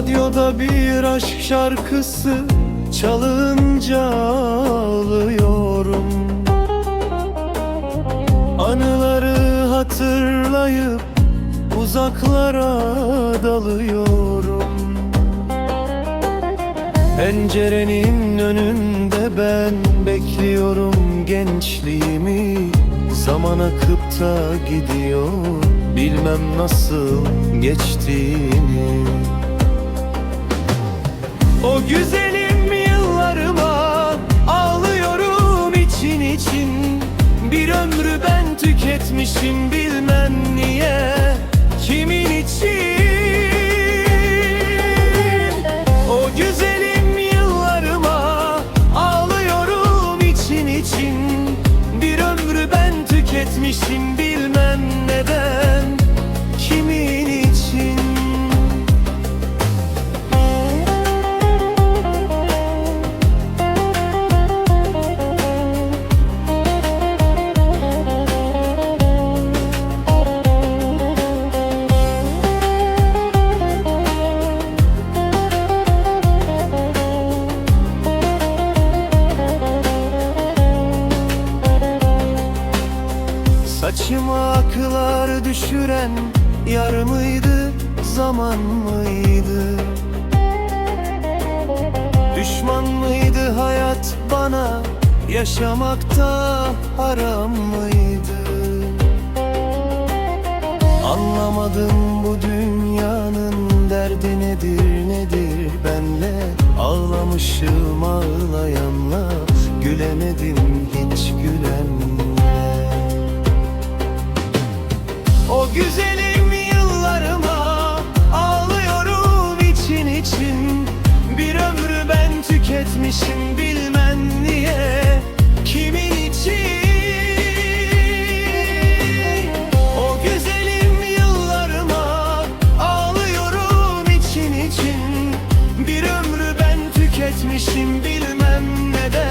Kulağımda bir aşk şarkısı çalınca ağlıyorum. Anıları hatırlayıp uzaklara dalıyorum. Pencerenin önünde ben bekliyorum gençliğimi. Zaman akıp da gidiyor. Bilmem nasıl geçtiğini O güzelim yıllarıma ağlıyorum için için. Bir ömrü ben tüketmişim bilmem niye Kimin için? O güzelim yıllarıma ağlıyorum için için. Bir ömrü ben tüketmişim bilmem neden Saçıma akılar düşüren yar mıydı, zaman mıydı? Düşman mıydı hayat bana, yaşamakta haram mıydı? Anlamadım bu dünyanın derdi nedir nedir benle Ağlamışım ağlayanla gülemedim hiç gülenle O güzelim yıllarıma Ağlıyorum için için. Bir ömrü ben tüketmişim bilmem niye Kimin için? O güzelim yıllarıma Ağlıyorum için için. Bir ömrü ben tüketmişim bilmem ne de.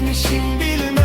geçmişim bilmem.